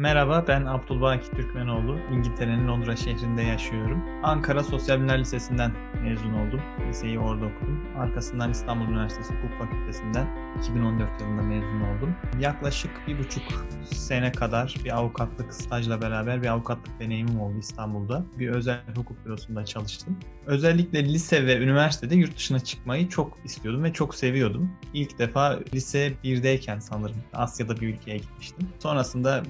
Merhaba, ben Abdülbaki Türkmenoğlu. İngiltere'nin Londra şehrinde yaşıyorum. Ankara Sosyal Bilimler Lisesi'nden mezun oldum. Liseyi orada okudum. Arkasından İstanbul Üniversitesi Hukuk Fakültesi'nden 2014 yılında mezun oldum. Yaklaşık bir buçuk sene kadar bir avukatlık stajla beraber bir avukatlık deneyimim oldu İstanbul'da. Bir özel hukuk bürosunda çalıştım. Özellikle lise ve üniversitede yurt dışına çıkmayı çok istiyordum ve çok seviyordum. İlk defa lise 1'deyken sanırım Asya'da bir ülkeye gitmiştim. Sonrasında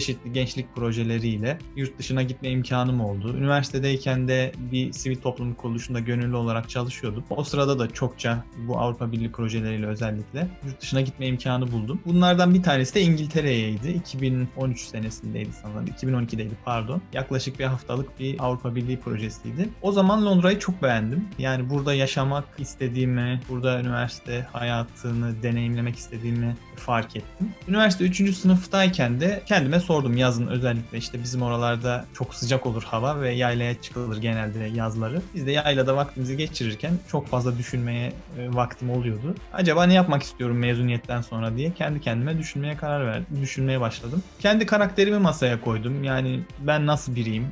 çeşitli gençlik projeleriyle yurt dışına gitme imkanım oldu. Üniversitedeyken de bir sivil toplum kuruluşunda gönüllü olarak çalışıyordum. O sırada da çokça bu Avrupa Birliği projeleriyle özellikle yurt dışına gitme imkanı buldum. Bunlardan bir tanesi de İngiltere'yeydi. 2013 senesindeydi sanırım. 2012'deydi pardon. Yaklaşık bir haftalık bir Avrupa Birliği projesiydi. O zaman Londra'yı çok beğendim. Yani burada yaşamak istediğimi, burada üniversite hayatını deneyimlemek istediğimi fark ettim. Üniversite 3. sınıftayken de kendime sordum yazın özellikle işte bizim oralarda çok sıcak olur hava ve yaylaya çıkılır genelde yazları. Biz de yaylada vaktimizi geçirirken çok fazla düşünmeye e, vaktim oluyordu. Acaba ne yapmak istiyorum mezuniyetten sonra diye kendi kendime düşünmeye karar verdim. Düşünmeye başladım. Kendi karakterimi masaya koydum. Yani ben nasıl biriyim?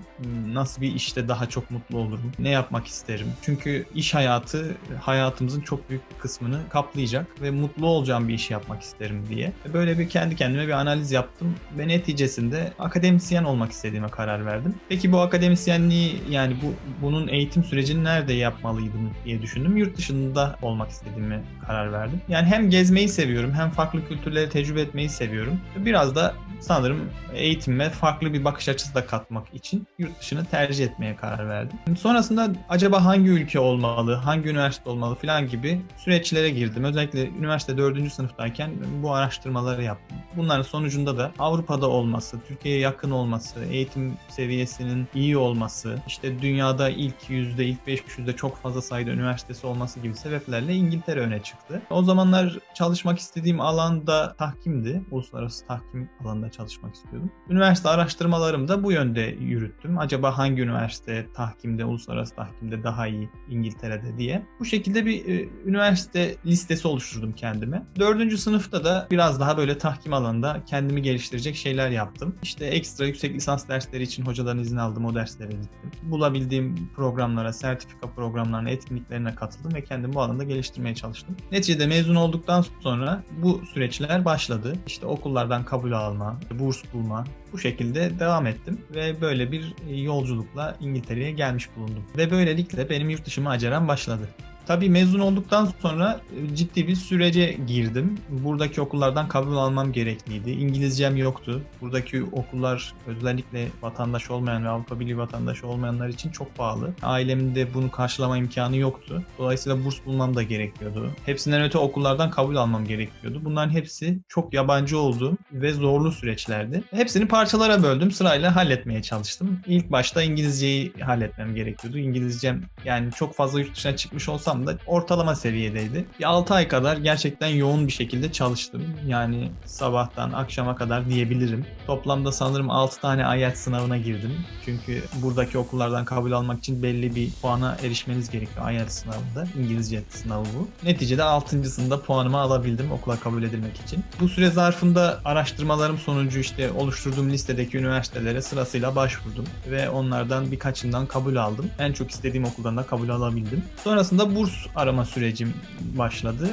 Nasıl bir işte daha çok mutlu olurum? Ne yapmak isterim? Çünkü iş hayatı hayatımızın çok büyük bir kısmını kaplayacak ve mutlu olacağım bir iş yapmak isterim diye. Böyle bir kendi kendime bir analiz yaptım ve neticesinde akademisyen olmak istediğime karar verdim. Peki bu akademisyenliği yani bu bunun eğitim sürecini nerede yapmalıydım diye düşündüm. Yurt dışında olmak istediğimi karar verdim. Yani hem gezmeyi seviyorum hem farklı kültürleri tecrübe etmeyi seviyorum. Biraz da sanırım eğitime farklı bir bakış açısı da katmak için yurt dışını tercih etmeye karar verdim. Sonrasında acaba hangi ülke olmalı, hangi üniversite olmalı falan gibi süreçlere girdim. Özellikle üniversite 4. sınıftayken bu araştırmaları yaptım. Bunların sonucunda da Avrupa'da olması, Türkiye'ye yakın olması, eğitim seviyesinin iyi olması, işte dünyada ilk yüzde, ilk 500'de çok fazla sayıda üniversitesi olması gibi sebeplerle İngiltere öne çıktı. O zamanlar çalışmak istediğim alanda tahkimdi. Uluslararası tahkim alanında çalışmak istiyordum. Üniversite araştırmalarımı da bu yönde yürüttüm. Acaba hangi üniversite tahkimde, uluslararası tahkimde daha iyi İngiltere'de diye. Bu şekilde bir e, üniversite listesi oluşturdum kendime. Dördüncü sınıfta da biraz daha böyle tahkim alanında kendimi geliştirecek şeyler yaptım. İşte ekstra yüksek lisans dersleri için hocaların izin aldım, o derslere gittim. Bulabildiğim programlara, sertifika programlarına, etkinliklerine katıldım ve kendimi bu alanda geliştirmeye çalıştım. Neticede mezun olduktan sonra bu süreçler başladı. İşte okullardan kabul alma, burs bulma, bu şekilde devam ettim ve böyle bir yolculukla İngiltere'ye gelmiş bulundum. Ve böylelikle benim yurt dışı maceram başladı. Tabii mezun olduktan sonra e, ciddi bir sürece girdim. Buradaki okullardan kabul almam gerekliydi. İngilizcem yoktu. Buradaki okullar özellikle vatandaş olmayan ve Avrupa Birliği vatandaşı olmayanlar için çok pahalı. Ailemin de bunu karşılama imkanı yoktu. Dolayısıyla burs bulmam da gerekiyordu. Hepsinden öte okullardan kabul almam gerekiyordu. Bunların hepsi çok yabancı oldu ve zorlu süreçlerdi. Hepsini parçalara böldüm. Sırayla halletmeye çalıştım. İlk başta İngilizceyi halletmem gerekiyordu. İngilizcem yani çok fazla yurt dışına çıkmış olsam da ortalama seviyedeydi. Bir 6 ay kadar gerçekten yoğun bir şekilde çalıştım. Yani sabahtan akşama kadar diyebilirim. Toplamda sanırım 6 tane IELTS sınavına girdim. Çünkü buradaki okullardan kabul almak için belli bir puana erişmeniz gerekiyor IELTS sınavında. İngilizce sınavı bu. Neticede 6.sında puanımı alabildim okula kabul edilmek için. Bu süre zarfında araştırmalarım sonucu işte oluşturduğum listedeki üniversitelere sırasıyla başvurdum ve onlardan birkaçından kabul aldım. En çok istediğim okuldan da kabul alabildim. Sonrasında burs arama sürecim başladı.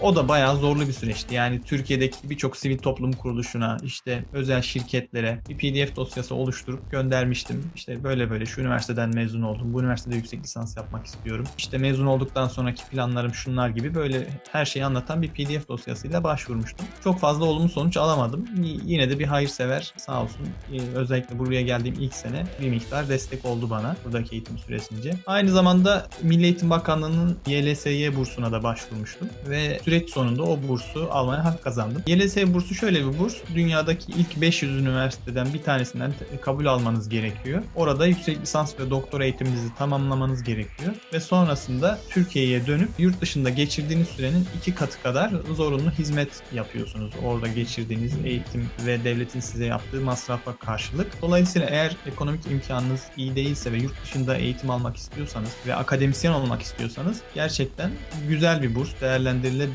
O da bayağı zorlu bir süreçti. Yani Türkiye'deki birçok sivil toplum kuruluşuna, işte özel şirketlere bir PDF dosyası oluşturup göndermiştim. İşte böyle böyle şu üniversiteden mezun oldum. Bu üniversitede yüksek lisans yapmak istiyorum. İşte mezun olduktan sonraki planlarım şunlar gibi böyle her şeyi anlatan bir PDF dosyasıyla başvurmuştum. Çok fazla olumlu sonuç alamadım. Yine de bir hayırsever sağ olsun e, özellikle buraya geldiğim ilk sene bir miktar destek oldu bana buradaki eğitim süresince. Aynı zamanda Milli Eğitim Bakanlığı'nın YLSY bursuna da başvurmuştum ve süreç sonunda o bursu almaya hak kazandım. YLS bursu şöyle bir burs. Dünyadaki ilk 500 üniversiteden bir tanesinden kabul almanız gerekiyor. Orada yüksek lisans ve doktora eğitiminizi tamamlamanız gerekiyor. Ve sonrasında Türkiye'ye dönüp yurt dışında geçirdiğiniz sürenin iki katı kadar zorunlu hizmet yapıyorsunuz. Orada geçirdiğiniz eğitim ve devletin size yaptığı masrafa karşılık. Dolayısıyla eğer ekonomik imkanınız iyi değilse ve yurt dışında eğitim almak istiyorsanız ve akademisyen olmak istiyorsanız gerçekten güzel bir burs, değerlendirilebilir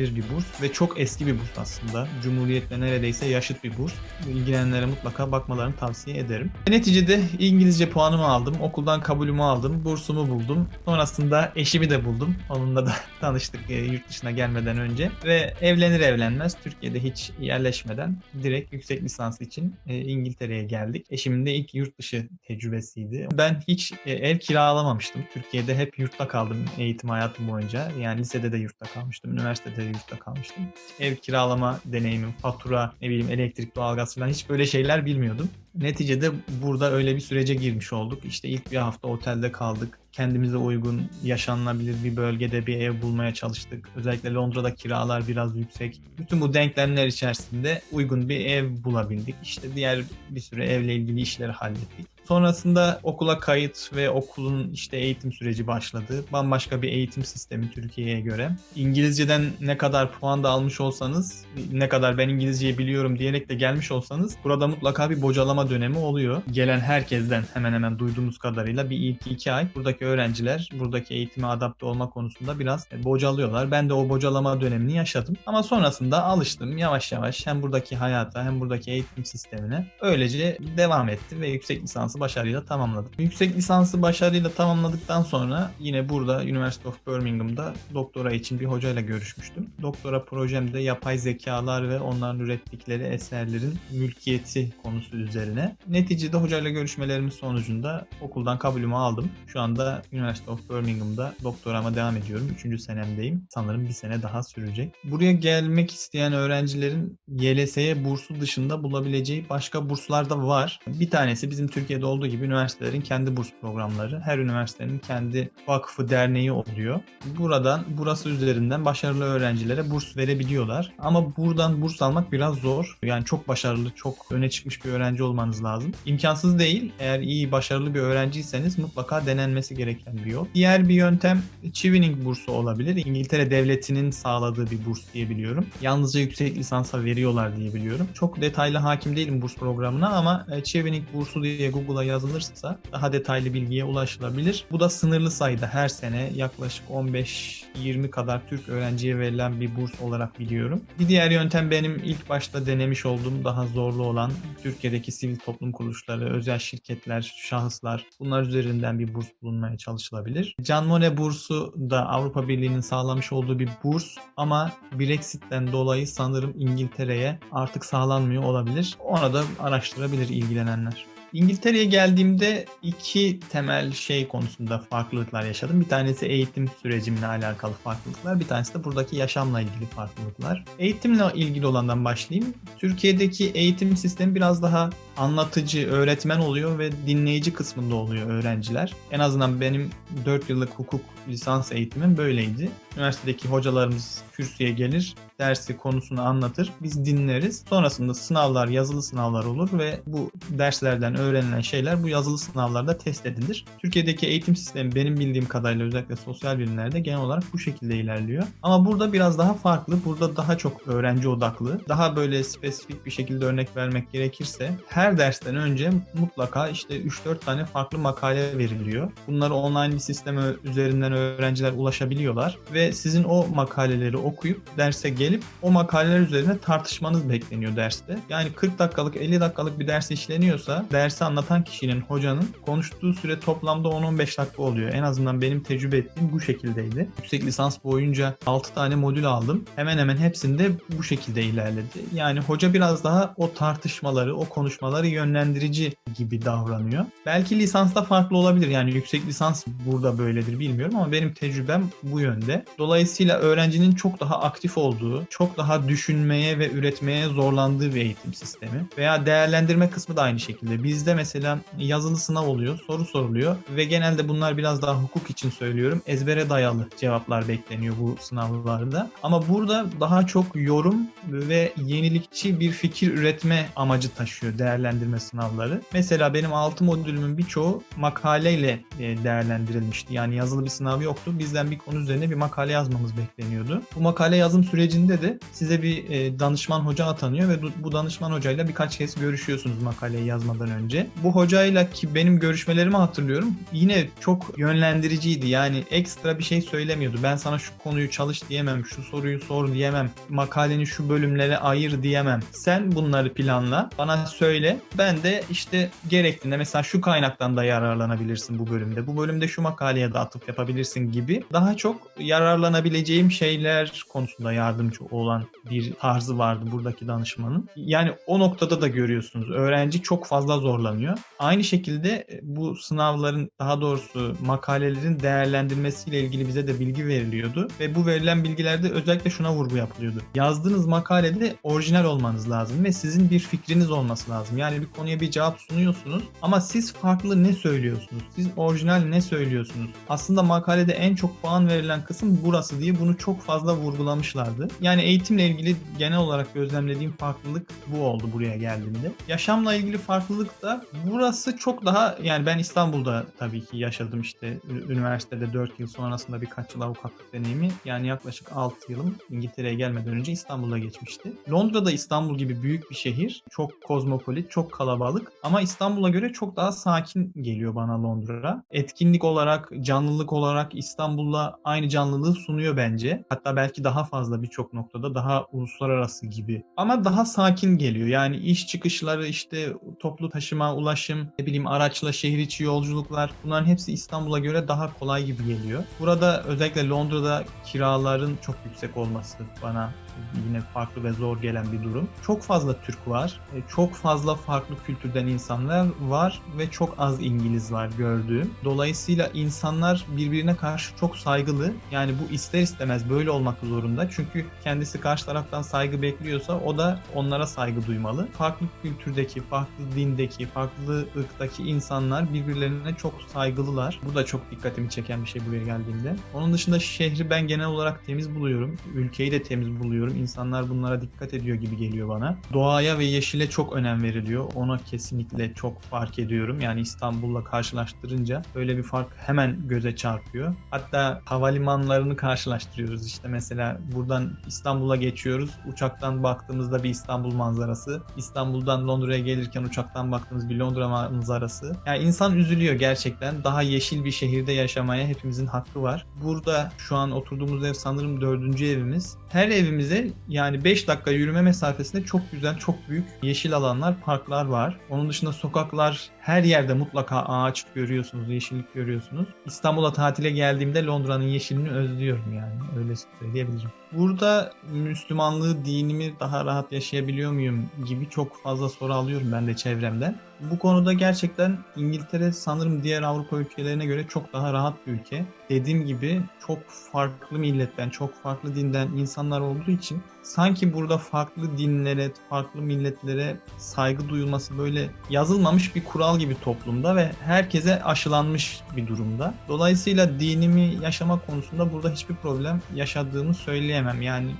başvurulabilir bir burs ve çok eski bir burs aslında. Cumhuriyetle neredeyse yaşıt bir burs. İlgilenenlere mutlaka bakmalarını tavsiye ederim. Neticede İngilizce puanımı aldım, okuldan kabulümü aldım, bursumu buldum. Sonrasında eşimi de buldum. Onunla da tanıştık e, yurt dışına gelmeden önce. Ve evlenir evlenmez Türkiye'de hiç yerleşmeden direkt yüksek lisans için e, İngiltere'ye geldik. Eşimin de ilk yurt dışı tecrübesiydi. Ben hiç e, ev kiralamamıştım. Türkiye'de hep yurtta kaldım eğitim hayatım boyunca. Yani lisede de yurtta kalmıştım, üniversitede de yurtta kalmıştım. Ev kiralama deneyimim, fatura, ne bileyim elektrik, doğalgaz falan hiç böyle şeyler bilmiyordum. Neticede burada öyle bir sürece girmiş olduk. İşte ilk bir hafta otelde kaldık. Kendimize uygun, yaşanılabilir bir bölgede bir ev bulmaya çalıştık. Özellikle Londra'da kiralar biraz yüksek. Bütün bu denklemler içerisinde uygun bir ev bulabildik. İşte diğer bir sürü evle ilgili işleri hallettik. Sonrasında okula kayıt ve okulun işte eğitim süreci başladı. Bambaşka bir eğitim sistemi Türkiye'ye göre. İngilizceden ne kadar puan da almış olsanız, ne kadar ben İngilizceyi biliyorum diyerek de gelmiş olsanız burada mutlaka bir bocalama dönemi oluyor. Gelen herkesten hemen hemen duyduğumuz kadarıyla bir ilk iki ay buradaki öğrenciler buradaki eğitime adapte olma konusunda biraz bocalıyorlar. Ben de o bocalama dönemini yaşadım. Ama sonrasında alıştım yavaş yavaş hem buradaki hayata hem buradaki eğitim sistemine. Öylece devam ettim ve yüksek lisansı başarıyla tamamladım. Yüksek lisansı başarıyla tamamladıktan sonra yine burada University of Birmingham'da doktora için bir hocayla görüşmüştüm. Doktora projemde yapay zekalar ve onların ürettikleri eserlerin mülkiyeti konusu üzerine. Neticede hocayla görüşmelerimiz sonucunda okuldan kabulümü aldım. Şu anda University of Birmingham'da doktorama devam ediyorum. Üçüncü senemdeyim. Sanırım bir sene daha sürecek. Buraya gelmek isteyen öğrencilerin YLS'ye bursu dışında bulabileceği başka burslar da var. Bir tanesi bizim Türkiye'de olduğu gibi üniversitelerin kendi burs programları. Her üniversitenin kendi vakfı, derneği oluyor. Buradan, burası üzerinden başarılı öğrencilere burs verebiliyorlar. Ama buradan burs almak biraz zor. Yani çok başarılı, çok öne çıkmış bir öğrenci olmanız lazım. İmkansız değil. Eğer iyi, başarılı bir öğrenciyseniz mutlaka denenmesi gereken bir yol. Diğer bir yöntem Chevening bursu olabilir. İngiltere devletinin sağladığı bir burs diye biliyorum. Yalnızca yüksek lisansa veriyorlar diye biliyorum. Çok detaylı hakim değilim burs programına ama Chevening bursu diye Google'a yazılırsa daha detaylı bilgiye ulaşılabilir. Bu da sınırlı sayıda her sene yaklaşık 15-20 kadar Türk öğrenciye verilen bir burs olarak biliyorum. Bir diğer yöntem benim ilk başta denemiş olduğum daha zorlu olan Türkiye'deki sivil toplum kuruluşları, özel şirketler, şahıslar bunlar üzerinden bir burs bulunmaya çalışılabilir. Can Monnet bursu da Avrupa Birliği'nin sağlamış olduğu bir burs ama Brexit'ten dolayı sanırım İngiltere'ye artık sağlanmıyor olabilir. Ona da araştırabilir ilgilenenler. İngiltere'ye geldiğimde iki temel şey konusunda farklılıklar yaşadım. Bir tanesi eğitim sürecimle alakalı farklılıklar, bir tanesi de buradaki yaşamla ilgili farklılıklar. Eğitimle ilgili olandan başlayayım. Türkiye'deki eğitim sistemi biraz daha anlatıcı, öğretmen oluyor ve dinleyici kısmında oluyor öğrenciler. En azından benim 4 yıllık hukuk lisans eğitimim böyleydi. Üniversitedeki hocalarımız kürsüye gelir, dersi konusunu anlatır, biz dinleriz. Sonrasında sınavlar, yazılı sınavlar olur ve bu derslerden öğrenilen şeyler bu yazılı sınavlarda test edilir. Türkiye'deki eğitim sistemi benim bildiğim kadarıyla özellikle sosyal bilimlerde genel olarak bu şekilde ilerliyor. Ama burada biraz daha farklı, burada daha çok öğrenci odaklı, daha böyle spesifik bir şekilde örnek vermek gerekirse her dersten önce mutlaka işte 3-4 tane farklı makale veriliyor. Bunları online bir sistem üzerinden öğrenciler ulaşabiliyorlar ve sizin o makaleleri okuyup derse gelip o makaleler üzerine tartışmanız bekleniyor derste. Yani 40 dakikalık 50 dakikalık bir ders işleniyorsa dersi anlatan kişinin hocanın konuştuğu süre toplamda 10-15 dakika oluyor. En azından benim tecrübe ettiğim bu şekildeydi. Yüksek lisans boyunca 6 tane modül aldım. Hemen hemen hepsinde bu şekilde ilerledi. Yani hoca biraz daha o tartışmaları, o konuşmaları yönlendirici gibi davranıyor. Belki lisansta farklı olabilir. Yani yüksek lisans burada böyledir bilmiyorum ama benim tecrübem bu yönde. Dolayısıyla öğrencinin çok daha aktif olduğu, çok daha düşünmeye ve üretmeye zorlandığı bir eğitim sistemi. Veya değerlendirme kısmı da aynı şekilde. Bizde mesela yazılı sınav oluyor, soru soruluyor ve genelde bunlar biraz daha hukuk için söylüyorum. Ezbere dayalı cevaplar bekleniyor bu sınavlarda. Ama burada daha çok yorum ve yenilikçi bir fikir üretme amacı taşıyor değerlendirme sınavları. Mesela benim 6 modülümün birçoğu makaleyle e, değerlendirilmişti. Yani yazılı bir sınav yoktu. Bizden bir konu üzerine bir makale yazmamız bekleniyordu. Bu makale yazım sürecinde de size bir e, danışman hoca atanıyor ve bu danışman hocayla birkaç kez görüşüyorsunuz makaleyi yazmadan önce. Bu hocayla ki benim görüşmelerimi hatırlıyorum. Yine çok yönlendiriciydi. Yani ekstra bir şey söylemiyordu. Ben sana şu konuyu çalış diyemem, şu soruyu sor diyemem, makaleni şu bölümlere ayır diyemem. Sen bunları planla, bana söyle. Ben de işte gerektiğinde mesela şu kaynaktan da yararlanabilirsin bu bölümde. Bu bölümde şu makaleye de atıf yapabilirsin gibi. Daha çok yararlanabileceğim şeyler konusunda yardımcı olan bir tarzı vardı buradaki danışmanın. Yani o noktada da görüyorsunuz. Öğrenci çok fazla zorlanıyor. Aynı şekilde bu sınavların daha doğrusu makalelerin değerlendirmesiyle ilgili bize de bilgi veriliyordu ve bu verilen bilgilerde özellikle şuna vurgu yapılıyordu. Yazdığınız makalede orijinal olmanız lazım ve sizin bir fikriniz olması lazım. Yani bir konuya bir cevap sunuyorsunuz ama siz farklı ne söylüyorsunuz? Siz orijinal ne söylüyorsunuz? Aslında makalede en çok puan verilen kısım burası diye bunu çok fazla vurgulamışlardı. Yani eğitimle ilgili genel olarak gözlemlediğim farklılık bu oldu buraya geldiğimde. Yaşamla ilgili farklılık da burası çok daha yani ben İstanbul'da tabii ki yaşadım işte üniversitede 4 yıl sonrasında birkaç yıl avukatlık deneyimi yani yaklaşık 6 yılım İngiltere'ye gelmeden önce İstanbul'da geçmişti. Londra'da İstanbul gibi büyük bir şehir. Çok kozmopolit, çok kalabalık ama İstanbul'a göre çok daha sakin geliyor bana Londra. Etkinlik olarak, canlılık olarak İstanbul'la aynı canlılığı sunuyor bence. Hatta belki daha fazla birçok noktada daha uluslararası gibi. Ama daha sakin geliyor. Yani iş çıkışları işte toplu taşıma, ulaşım, ne bileyim araçla şehir içi yolculuklar bunların hepsi İstanbul'a göre daha kolay gibi geliyor. Burada özellikle Londra'da kiraların çok yüksek olması bana yine farklı ve zor gelen bir durum. Çok fazla Türk var. E, çok fazla farklı kültürden insanlar var ve çok az İngiliz var gördüğüm. Dolayısıyla insanlar birbirine karşı çok saygılı. Yani bu ister istemez böyle olmak zorunda. Çünkü kendisi karşı taraftan saygı bekliyorsa o da onlara saygı duymalı. Farklı kültürdeki, farklı dindeki, farklı ırktaki insanlar birbirlerine çok saygılılar. Bu da çok dikkatimi çeken bir şey buraya geldiğimde. Onun dışında şehri ben genel olarak temiz buluyorum. Ülkeyi de temiz buluyorum. İnsanlar bunlara dikkat ediyor gibi geliyor bana. Doğaya ve yeşile çok önem veriliyor. Ona kesinlikle çok fark ediyorum. Yani İstanbul'la karşılaştırınca böyle bir fark hemen göze çarpıyor. Hatta havalimanlarını karşılaştırıyoruz. İşte mesela buradan İstanbul'a geçiyoruz. Uçaktan baktığımızda bir İstanbul manzarası. İstanbul'dan Londra'ya gelirken uçaktan baktığımız bir Londra manzarası. Yani insan üzülüyor gerçekten. Daha yeşil bir şehirde yaşamaya hepimizin hakkı var. Burada şu an oturduğumuz ev sanırım dördüncü evimiz. Her evimize yani 5 dakika yürüme mesafesinde çok güzel, çok büyük yeşil alanlar, parklar var. Onun dışında sokaklar her yerde mutlaka ağaç görüyorsunuz, yeşillik görüyorsunuz. İstanbul'a tatile geldiğimde Londra'nın yeşilini özlüyorum yani öyle söyleyebilirim. Burada Müslümanlığı, dinimi daha rahat yaşayabiliyor muyum gibi çok fazla soru alıyorum ben de çevremden. Bu konuda gerçekten İngiltere sanırım diğer Avrupa ülkelerine göre çok daha rahat bir ülke. Dediğim gibi çok farklı milletten, çok farklı dinden insanlar olduğu için sanki burada farklı dinlere, farklı milletlere saygı duyulması böyle yazılmamış bir kural gibi toplumda ve herkese aşılanmış bir durumda. Dolayısıyla dinimi yaşama konusunda burada hiçbir problem yaşadığımı söyleyemem. Yani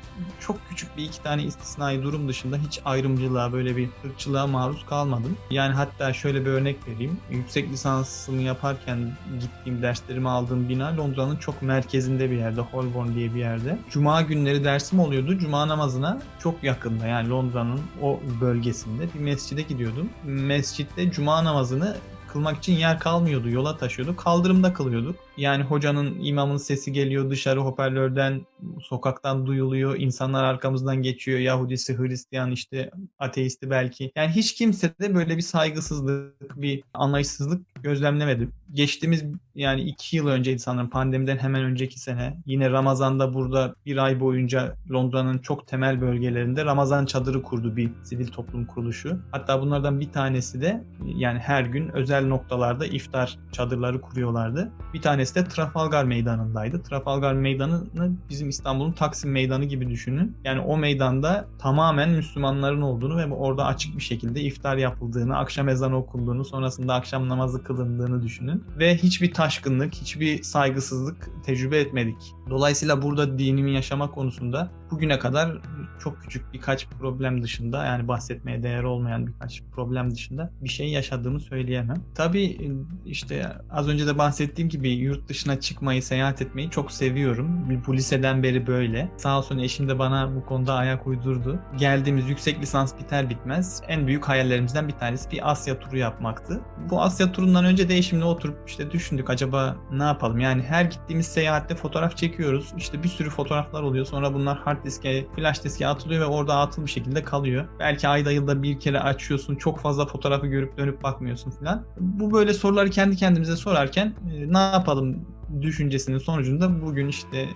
çok küçük bir iki tane istisnai durum dışında hiç ayrımcılığa böyle bir ırkçılığa maruz kalmadım. Yani hatta şöyle bir örnek vereyim. Yüksek lisansımı yaparken gittiğim derslerimi aldığım bina Londra'nın çok merkezinde bir yerde. Holborn diye bir yerde. Cuma günleri dersim oluyordu. Cuma namazına çok yakında yani Londra'nın o bölgesinde bir mescide gidiyordum. Mescitte cuma namazını kılmak için yer kalmıyordu. Yola taşıyorduk. Kaldırımda kılıyorduk. Yani hocanın, imamın sesi geliyor dışarı hoparlörden, sokaktan duyuluyor. İnsanlar arkamızdan geçiyor. Yahudisi, Hristiyan, işte ateisti belki. Yani hiç kimse de böyle bir saygısızlık, bir anlayışsızlık gözlemlemedim. Geçtiğimiz yani iki yıl önce sanırım pandemiden hemen önceki sene yine Ramazan'da burada bir ay boyunca Londra'nın çok temel bölgelerinde Ramazan çadırı kurdu bir sivil toplum kuruluşu. Hatta bunlardan bir tanesi de yani her gün özel noktalarda iftar çadırları kuruyorlardı. Bir tanesi de Trafalgar Meydanı'ndaydı. Trafalgar Meydanı'nı bizim İstanbul'un Taksim Meydanı gibi düşünün. Yani o meydanda tamamen Müslümanların olduğunu ve orada açık bir şekilde iftar yapıldığını, akşam ezanı okunduğunu, sonrasında akşam namazı kılındığını düşünün. Ve hiçbir taşkınlık, hiçbir saygısızlık tecrübe etmedik. Dolayısıyla burada dinimi yaşama konusunda bugüne kadar çok küçük birkaç problem dışında yani bahsetmeye değer olmayan birkaç problem dışında bir şey yaşadığımı söyleyemem. Tabii işte az önce de bahsettiğim gibi yurt dışına çıkmayı, seyahat etmeyi çok seviyorum. Bu liseden beri böyle. Sağ olsun eşim de bana bu konuda ayak uydurdu. Geldiğimiz yüksek lisans biter bitmez en büyük hayallerimizden bir tanesi bir Asya turu yapmaktı. Bu Asya turundan önce de eşimle oturup işte düşündük acaba ne yapalım? Yani her gittiğimiz seyahatte fotoğraf çekiyoruz. İşte bir sürü fotoğraflar oluyor. Sonra bunlar hard diske, flash diske atılıyor ve orada atıl bir şekilde kalıyor. Belki ayda yılda bir kere açıyorsun. Çok fazla fotoğrafı görüp dönüp bakmıyorsun falan. Bu böyle soruları kendi kendimize sorarken e, ne yapalım düşüncesinin sonucunda bugün işte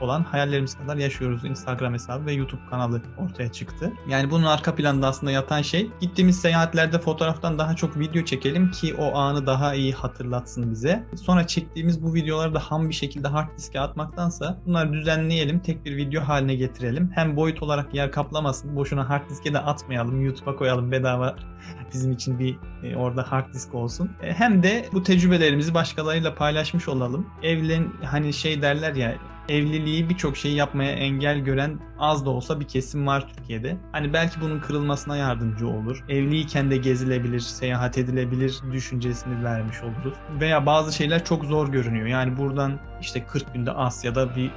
olan hayallerimiz kadar yaşıyoruz Instagram hesabı ve YouTube kanalı ortaya çıktı. Yani bunun arka planda aslında yatan şey gittiğimiz seyahatlerde fotoğraftan daha çok video çekelim ki o anı daha iyi hatırlatsın bize. Sonra çektiğimiz bu videoları da ham bir şekilde hard diske atmaktansa bunları düzenleyelim, tek bir video haline getirelim. Hem boyut olarak yer kaplamasın, boşuna hard diske de atmayalım, YouTube'a koyalım bedava bizim için bir e, orada hard disk olsun. E, hem de bu tecrübelerimizi başkalarıyla paylaşmış olalım. Evlen hani şey derler ya evliliği birçok şeyi yapmaya engel gören az da olsa bir kesim var Türkiye'de. Hani belki bunun kırılmasına yardımcı olur. Evliyken de gezilebilir, seyahat edilebilir düşüncesini vermiş oluruz. Veya bazı şeyler çok zor görünüyor. Yani buradan işte 40 günde Asya'da bir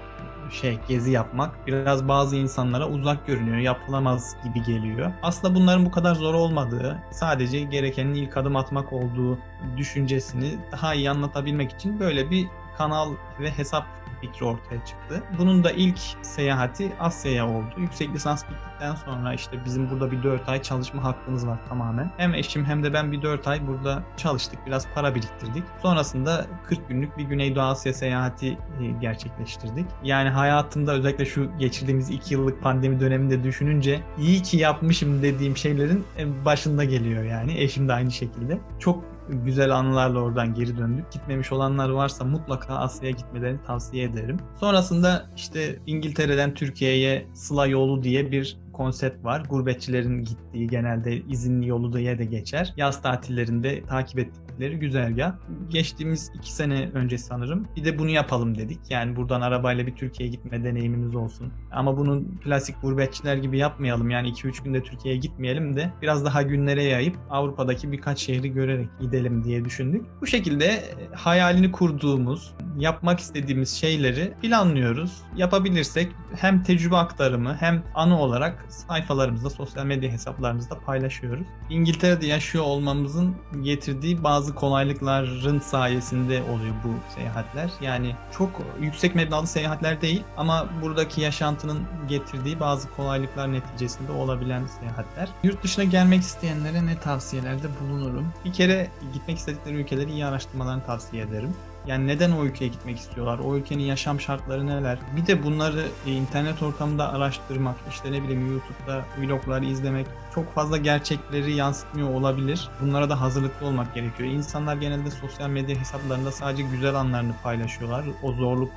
şey gezi yapmak biraz bazı insanlara uzak görünüyor, yapılamaz gibi geliyor. Aslında bunların bu kadar zor olmadığı, sadece gerekenin ilk adım atmak olduğu düşüncesini daha iyi anlatabilmek için böyle bir kanal ve hesap fikri ortaya çıktı. Bunun da ilk seyahati Asya'ya oldu. Yüksek lisans bittikten sonra işte bizim burada bir 4 ay çalışma hakkımız var tamamen. Hem eşim hem de ben bir 4 ay burada çalıştık. Biraz para biriktirdik. Sonrasında 40 günlük bir Güneydoğu Asya seyahati e, gerçekleştirdik. Yani hayatımda özellikle şu geçirdiğimiz 2 yıllık pandemi döneminde düşününce iyi ki yapmışım dediğim şeylerin e, başında geliyor yani. Eşim de aynı şekilde. Çok güzel anılarla oradan geri döndük. Gitmemiş olanlar varsa mutlaka Asya'ya gitmelerini tavsiye ederim. Sonrasında işte İngiltere'den Türkiye'ye Sıla yolu diye bir konsept var. Gurbetçilerin gittiği genelde izinli yolu diye de geçer. Yaz tatillerinde takip ettikleri güzergah. Geçtiğimiz iki sene önce sanırım bir de bunu yapalım dedik. Yani buradan arabayla bir Türkiye'ye gitme deneyimimiz olsun. Ama bunu klasik gurbetçiler gibi yapmayalım. Yani 2-3 günde Türkiye'ye gitmeyelim de biraz daha günlere yayıp Avrupa'daki birkaç şehri görerek gidelim diye düşündük. Bu şekilde e, hayalini kurduğumuz, yapmak istediğimiz şeyleri planlıyoruz. Yapabilirsek hem tecrübe aktarımı hem anı olarak sayfalarımızda, sosyal medya hesaplarımızda paylaşıyoruz. İngiltere'de yaşıyor olmamızın getirdiği bazı kolaylıkların sayesinde oluyor bu seyahatler. Yani çok yüksek meblağlı seyahatler değil ama buradaki yaşantının getirdiği bazı kolaylıklar neticesinde olabilen seyahatler. Yurt dışına gelmek isteyenlere ne tavsiyelerde bulunurum? Bir kere gitmek istedikleri ülkeleri iyi araştırmalarını tavsiye ederim. Yani neden o ülkeye gitmek istiyorlar? O ülkenin yaşam şartları neler? Bir de bunları e, internet ortamında araştırmak, işte ne bileyim YouTube'da vlogları izlemek çok fazla gerçekleri yansıtmıyor olabilir. Bunlara da hazırlıklı olmak gerekiyor. İnsanlar genelde sosyal medya hesaplarında sadece güzel anlarını paylaşıyorlar. O zorluk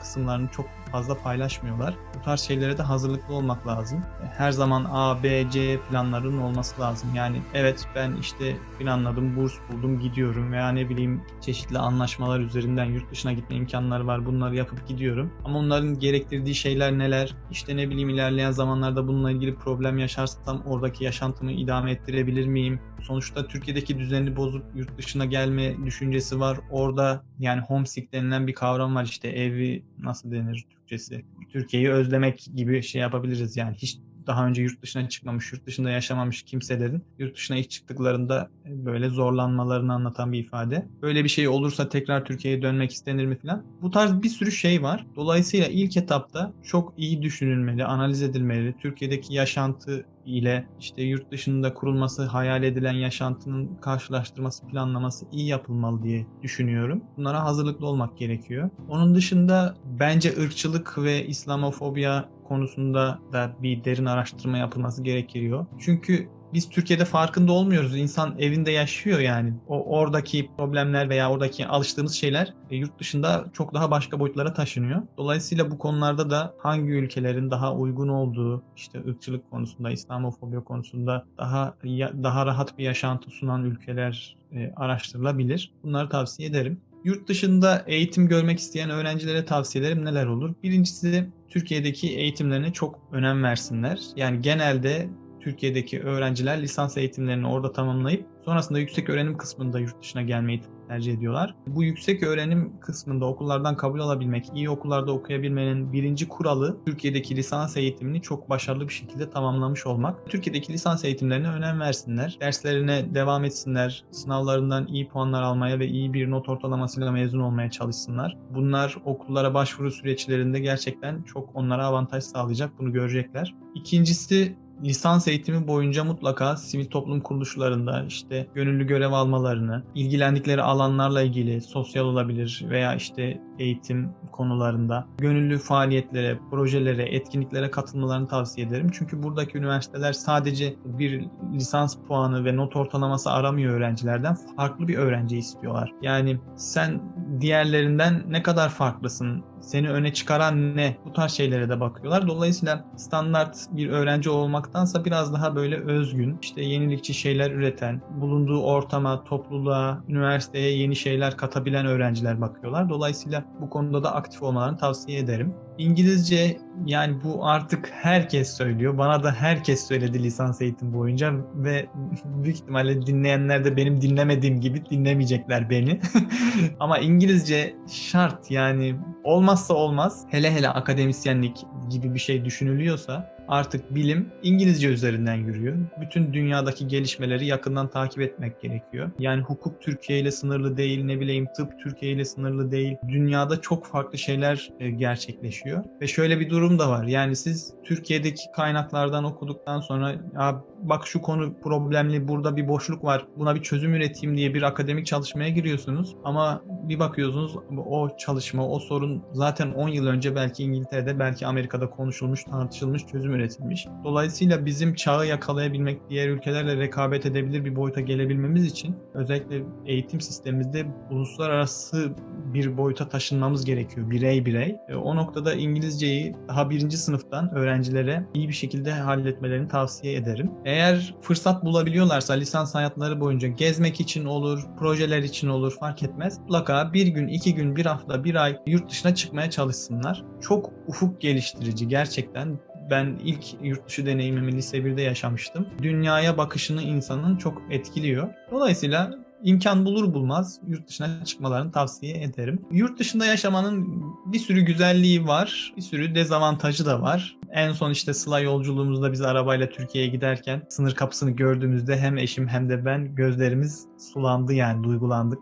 kısımlarını çok fazla paylaşmıyorlar. Bu tarz şeylere de hazırlıklı olmak lazım. Her zaman A, B, C planların olması lazım. Yani evet ben işte planladım, burs buldum, gidiyorum veya ne bileyim çeşitli anlaşmalar üzerinden yurt dışına gitme imkanları var. Bunları yapıp gidiyorum. Ama onların gerektirdiği şeyler neler? İşte ne bileyim ilerleyen zamanlarda bununla ilgili problem yaşarsam oradaki yaşantımı idame ettirebilir miyim? Sonuçta Türkiye'deki düzeni bozup yurt dışına gelme düşüncesi var. Orada yani homesick denilen bir kavram var işte evi nasıl denir Türkçesi? Türkiye'yi özlemek gibi şey yapabiliriz yani hiç daha önce yurt dışına çıkmamış, yurt dışında yaşamamış kimselerin yurt dışına ilk çıktıklarında e, böyle zorlanmalarını anlatan bir ifade. Böyle bir şey olursa tekrar Türkiye'ye dönmek istenir mi falan. Bu tarz bir sürü şey var. Dolayısıyla ilk etapta çok iyi düşünülmeli, analiz edilmeli. Türkiye'deki yaşantı ile işte yurt dışında kurulması, hayal edilen yaşantının karşılaştırması, planlaması iyi yapılmalı diye düşünüyorum. Bunlara hazırlıklı olmak gerekiyor. Onun dışında bence ırkçılık ve İslamofobiya konusunda da bir derin araştırma yapılması gerekiyor. Çünkü biz Türkiye'de farkında olmuyoruz. İnsan evinde yaşıyor yani. O oradaki problemler veya oradaki alıştığımız şeyler e, yurt dışında çok daha başka boyutlara taşınıyor. Dolayısıyla bu konularda da hangi ülkelerin daha uygun olduğu, işte ırkçılık konusunda, İslamofobi konusunda daha daha rahat bir yaşantı sunan ülkeler e, araştırılabilir. Bunları tavsiye ederim. Yurt dışında eğitim görmek isteyen öğrencilere tavsiyelerim neler olur? Birincisi Türkiye'deki eğitimlerine çok önem versinler. Yani genelde Türkiye'deki öğrenciler lisans eğitimlerini orada tamamlayıp sonrasında yüksek öğrenim kısmında yurt dışına gelmeyi tercih ediyorlar. Bu yüksek öğrenim kısmında okullardan kabul alabilmek, iyi okullarda okuyabilmenin birinci kuralı Türkiye'deki lisans eğitimini çok başarılı bir şekilde tamamlamış olmak. Türkiye'deki lisans eğitimlerine önem versinler, derslerine devam etsinler, sınavlarından iyi puanlar almaya ve iyi bir not ortalamasıyla mezun olmaya çalışsınlar. Bunlar okullara başvuru süreçlerinde gerçekten çok onlara avantaj sağlayacak, bunu görecekler. İkincisi lisans eğitimi boyunca mutlaka sivil toplum kuruluşlarında işte gönüllü görev almalarını, ilgilendikleri alanlarla ilgili sosyal olabilir veya işte eğitim konularında gönüllü faaliyetlere, projelere, etkinliklere katılmalarını tavsiye ederim. Çünkü buradaki üniversiteler sadece bir lisans puanı ve not ortalaması aramıyor öğrencilerden. Farklı bir öğrenci istiyorlar. Yani sen diğerlerinden ne kadar farklısın? Seni öne çıkaran ne? Bu tarz şeylere de bakıyorlar. Dolayısıyla standart bir öğrenci olmaktansa biraz daha böyle özgün, işte yenilikçi şeyler üreten, bulunduğu ortama, topluluğa, üniversiteye yeni şeyler katabilen öğrenciler bakıyorlar. Dolayısıyla bu konuda da aktif olmalarını tavsiye ederim. İngilizce yani bu artık herkes söylüyor. Bana da herkes söyledi lisans eğitim boyunca ve büyük ihtimalle dinleyenler de benim dinlemediğim gibi dinlemeyecekler beni. Ama İngilizce şart yani olmazsa olmaz. Hele hele akademisyenlik gibi bir şey düşünülüyorsa artık bilim İngilizce üzerinden yürüyor. Bütün dünyadaki gelişmeleri yakından takip etmek gerekiyor. Yani hukuk Türkiye ile sınırlı değil, ne bileyim tıp Türkiye ile sınırlı değil. Dünyada çok farklı şeyler e, gerçekleşiyor. Ve şöyle bir durum da var. Yani siz Türkiye'deki kaynaklardan okuduktan sonra ya bak şu konu problemli, burada bir boşluk var, buna bir çözüm üreteyim diye bir akademik çalışmaya giriyorsunuz. Ama bir bakıyorsunuz o çalışma, o sorun zaten 10 yıl önce belki İngiltere'de, belki Amerika'da konuşulmuş, tartışılmış, çözüm üretilmiş. Dolayısıyla bizim çağı yakalayabilmek, diğer ülkelerle rekabet edebilir bir boyuta gelebilmemiz için özellikle eğitim sistemimizde uluslararası bir boyuta taşınmamız gerekiyor birey birey. E, o noktada İngilizceyi daha birinci sınıftan öğrencilere iyi bir şekilde halletmelerini tavsiye ederim. Eğer fırsat bulabiliyorlarsa lisans hayatları boyunca gezmek için olur, projeler için olur fark etmez. Mutlaka bir gün, iki gün, bir hafta, bir ay yurt dışına çıkmaya çalışsınlar. Çok ufuk geliştirici gerçekten ben ilk yurt dışı deneyimimi lise 1'de yaşamıştım. Dünyaya bakışını insanın çok etkiliyor. Dolayısıyla imkan bulur bulmaz yurt dışına çıkmalarını tavsiye ederim. Yurt dışında yaşamanın bir sürü güzelliği var, bir sürü dezavantajı da var. En son işte Sıla yolculuğumuzda biz arabayla Türkiye'ye giderken sınır kapısını gördüğümüzde hem eşim hem de ben gözlerimiz sulandı yani duygulandık.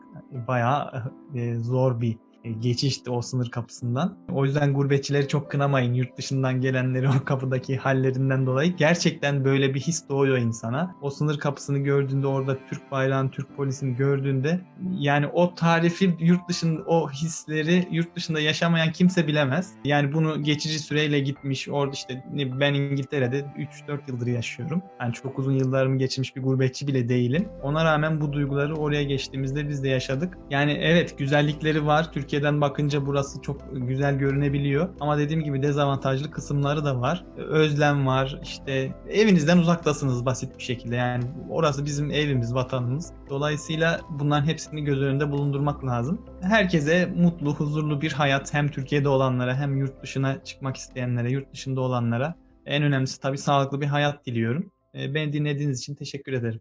Bayağı e, zor bir geçişti o sınır kapısından. O yüzden gurbetçileri çok kınamayın. Yurt dışından gelenleri o kapıdaki hallerinden dolayı. Gerçekten böyle bir his doğuyor insana. O sınır kapısını gördüğünde orada Türk bayrağını, Türk polisini gördüğünde yani o tarifi yurt dışında o hisleri yurt dışında yaşamayan kimse bilemez. Yani bunu geçici süreyle gitmiş. Orada işte ben İngiltere'de 3-4 yıldır yaşıyorum. Yani çok uzun yıllarımı geçirmiş bir gurbetçi bile değilim. Ona rağmen bu duyguları oraya geçtiğimizde biz de yaşadık. Yani evet güzellikleri var. Türkiye Türkiye'den bakınca burası çok güzel görünebiliyor. Ama dediğim gibi dezavantajlı kısımları da var. Özlem var. İşte evinizden uzaktasınız basit bir şekilde. Yani orası bizim evimiz, vatanımız. Dolayısıyla bunların hepsini göz önünde bulundurmak lazım. Herkese mutlu, huzurlu bir hayat hem Türkiye'de olanlara hem yurt dışına çıkmak isteyenlere, yurt dışında olanlara en önemlisi tabii sağlıklı bir hayat diliyorum. Beni dinlediğiniz için teşekkür ederim.